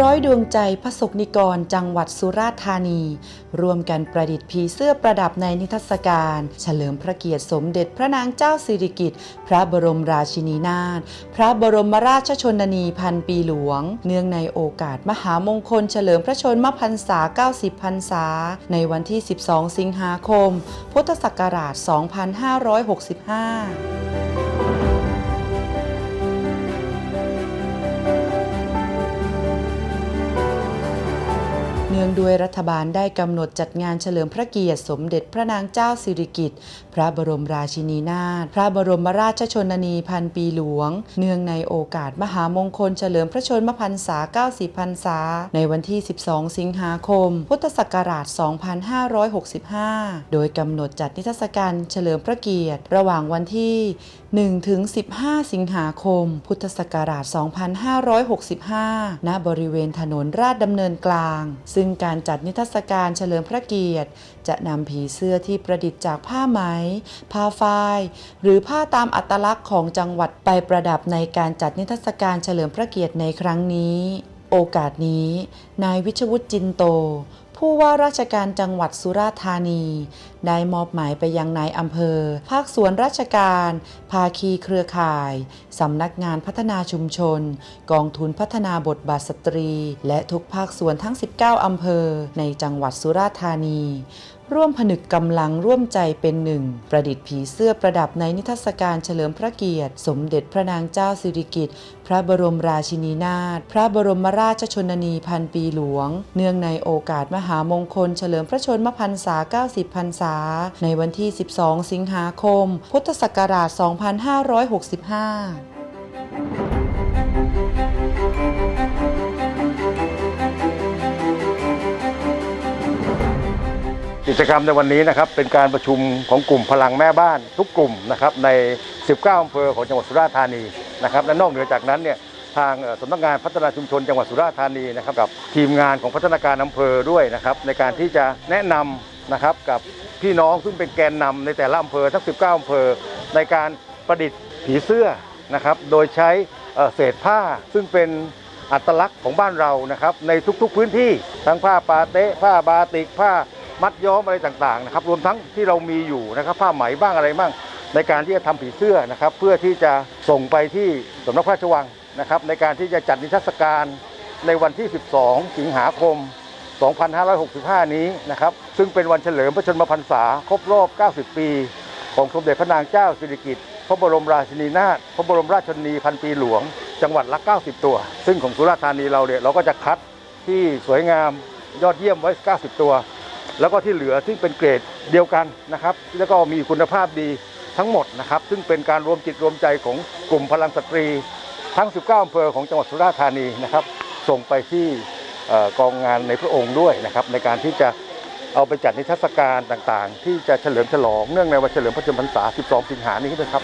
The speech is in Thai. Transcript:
ร้อยดวงใจพระสกนิกรจังหวัดสุราษฎร์ธานี ร่วมกันประดิษฐ์ผีเสื้อประดับในนิทรรศการ เฉลิมพระเกียรติสมเด็จพระนางเจ้าสิริกิติ์พระบรมราชินีนาถพระบรมราชชนนีพันปีหลวง เนื่องในโอกาสมหามงคลเฉลิมพระชนมพรรษา 90 พรรษา ในวันที่ 12 สิงหาคม พุทธศักราช 2565 นื่องด้วยรัฐบาลได้กำหนดจัดงานเฉลิมพระเกียรติสมเด็จพระนางเจ้าสิริกิติ์พระบรมราชินีนาถพระบรมราชชนนีพันปีหลวง เนื่องในโอกาสมหามงคลเฉลิมพระชนมพรรษา 90พรรษา ในวันที่ 12 สิงหาคม พุทธศักราช 2565 โดยกำหนดจัดนิทรรศการเฉลิมพระเกียรติ ระหว่างวันที่ 1 ถึง 15 สิงหาคม พุทธศักราช 2565 ณ บริเวณถนนราชดำเนินกลาง ซึ่งงการจัดนิทรรศการเฉลิมพระเกียรติ จะนำผีเสื้อที่ประดิษฐ์จากผ้าไหม ผ้าฝ้าย หรือผ้าตามอัตลักษณ์ของจังหวัดไปประดับในการจัดนิทรรศการเฉลิมพระเกียรติในครั้งนี้ โอกาสนี้ นายวิชวุฒิจินโต ผู้ว่าราชการจังหวัดสุราษฎร์ธานี ได้มอบหมายไปยังนายอำเภอ ภาคส่วนราชการ ภาคีเครือข่าย สำนักงานพัฒนาชุมชน กองทุนพัฒนาบทบาทสตรี และทุกภาคส่วนทั้ง 19 อำเภอในจังหวัดสุราษฎร์ธานี ร่วมผนึกกำลังร่วมใจเป็นหนึ่ง ประดิษฐ์ผีเสื้อประดับในนิทรรศการเฉลิมพระเกียรติ สมเด็จพระนางเจ้าสิริกิติ์พระบรมราชินีนาถพระบรมราชชนนีพันปีหลวง เนื่องในโอกาสมหามงคล เฉลิมพระชนมพรรษา 90 พรรษา ในวันที่ 12 สิงหาคม พุทธศักราช 2565 จกรรมในวันนี้นะครับเป็นการประชุมของกลุ่มพลังแม่บ้านทุกกลุ่มนะครับใน 19อำเภอของจังหวัดสุราษฎร์ธานีนะครับและนอกเหนือจากนั้นเนี่ยทางสำนักงานพัฒนาชุมชนจังหวัดสุราษฎร์ธานีนะครับกับทีมงานของพัฒนาการอำเภอด้วยนะครับในการที่จะแนะนำนะครับกับพี่น้องซึ่งเป็นแกนนำในแต่ละอำเภอทั้ง 19อำเภอ ในการประดิษฐ์ผีเสื้อนะครับโดยใช้เศษผ้าซึ่งเป็นอัตลักษณ์ของบ้านเรานะครับในทุกๆพื้นที่ทั้งผ้าปาเต๊ะผ้าบาติกผ้า มัดย้อมอะไรต่างๆนะครับรวมทั้งที่เรามีอยู่นะครับผ้าไหมบ้างอะไรบ้างในการที่จะทำผีเสื้อนะครับ เพื่อที่จะส่งไปที่สำนักพระราชวังนะครับ ในการที่จะจัดนิทรรศการในวันที่ 12 สิงหาคม 2565 นี้นะครับ ซึ่งเป็นวันเฉลิมพระชนมพรรษาครบรอบ 90 ปี ของสมเด็จพระนางเจ้าสิริกิติ์พระบรมราชินีนาถพระบรมราชชนนีพันปีหลวง จังหวัดละ 90 ตัว ซึ่งของสุราษฎร์ธานีเราเนี่ยเราก็จะคัดที่สวยงามยอดเยี่ยมไว้ 90 ตัว แล้วก็ที่เหลือซึ่งเป็นเกรดเดียวกันนะครับ แล้วก็มีคุณภาพดีทั้งหมดนะครับ ซึ่งเป็นการรวมจิตรวมใจของกลุ่มพลังสตรี ทั้ง 19อำเภอของจังหวัดสุราษฎร์ธานีนะครับ ส่งไปที่กองงานในพระองค์ด้วยนะครับ ในการที่จะเอาไปจัดนิทรรศการต่างๆ ที่จะเฉลิมฉลองเนื่องในวันเฉลิมพระชนมพรรษา 12 สิงหานี้ด้วยครับ